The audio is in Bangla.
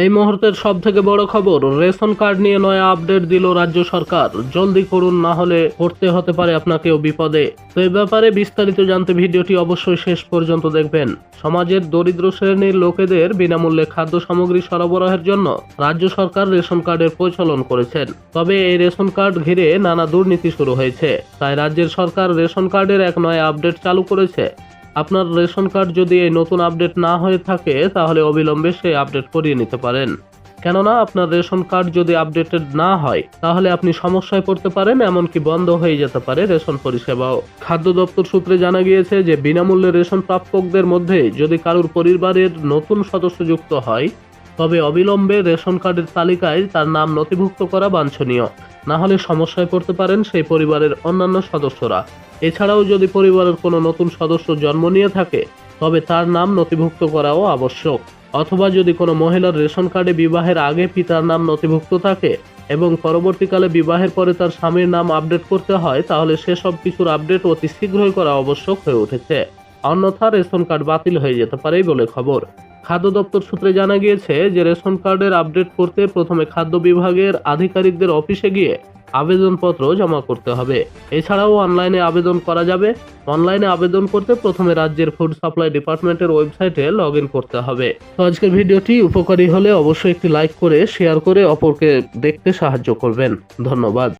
এই মুহূর্তের সব থেকে বড় খবর, রেশন কার্ড নিয়ে নয়া আপডেট দিল রাজ্য সরকার। জলদি করুন, না হলে পড়তে হতে পারে আপনাকেও বিপদে। তো এই ব্যাপারে বিস্তারিত জানতে ভিডিওটি অবশ্যই শেষ পর্যন্ত দেখবেন। সমাজের দরিদ্র শ্রেণির লোকেদের বিনামূল্যে খাদ্য সামগ্রী সরবরাহের জন্য রাজ্য সরকার রেশন কার্ডের প্রচলন করেছেন। তবে এই রেশন কার্ড ঘিরে নানা দুর্নীতি শুরু হয়েছে। তাই রাজ্যের সরকার রেশন কার্ডের এক নয়া আপডেট চালু করেছে। আপনার রেশন কার্ড যদি এই নতুন আপডেট না হয়ে থাকে, তাহলে অবিলম্বে সেই আপডেট করিয়ে নিতে পারেন। কেননা, আপনার রেশন কার্ড যদি আপডেটেড না হয়, তাহলে আপনি সমস্যায় পড়তে পারেন, এমনকি বন্ধ হয়ে যেতে পারে রেশন পরিষেবাও। খাদ্য দপ্তর সূত্রে জানা গিয়েছে যে, বিনামূল্যে রেশন প্রাপকদের মধ্যে যদি কারুর পরিবারের নতুন সদস্য যুক্ত হয় তবে অবিলম্বে রেশন কার্ডের তালিকায় তার নাম নথিভুক্ত করা বাঞ্ছনীয়। না হলে সমস্যায় পড়তে পারেন সেই পরিবারের অন্যান্য সদস্যরা। এছাড়াও যদি পরিবারের কোনো নতুন সদস্য জন্ম নিয়ে থাকে, তবে তার নাম নথিভুক্ত করাও আবশ্যক। অথবা যদি কোনো মহিলার রেশন কার্ডে বিবাহের আগে পিতার নাম নথিভুক্ত থাকে এবং পরবর্তীকালে বিবাহের পরে তার স্বামীর নাম আপডেট করতে হয়, তাহলে সেসব কিছুর আপডেট অতি শীঘ্রই করা আবশ্যক হয়ে উঠেছে। অন্যথা রেশন কার্ড বাতিল হয়ে যেতে পারেই বলে খবর। খাদ্য দপ্তর সূত্রে জানা গিয়েছে যে রেশন কার্ডের আপডেট করতে প্রথমে খাদ্য বিভাগের আধিকারিকদের অফিসে গিয়ে আবেদনপত্র জমা করতে হবে। এছাড়াও অনলাইনে আবেদন করা যাবে। অনলাইনে আবেদন করতে প্রথমে রাজ্যের ফুড সাপ্লাই ডিপার্টমেন্টের ওয়েবসাইটে লগ করতে হবে। তো আজকের ভিডিওটি উপকারী হলে অবশ্যই একটি লাইক করে, শেয়ার করে অপরকে দেখতে সাহায্য করবেন। ধন্যবাদ।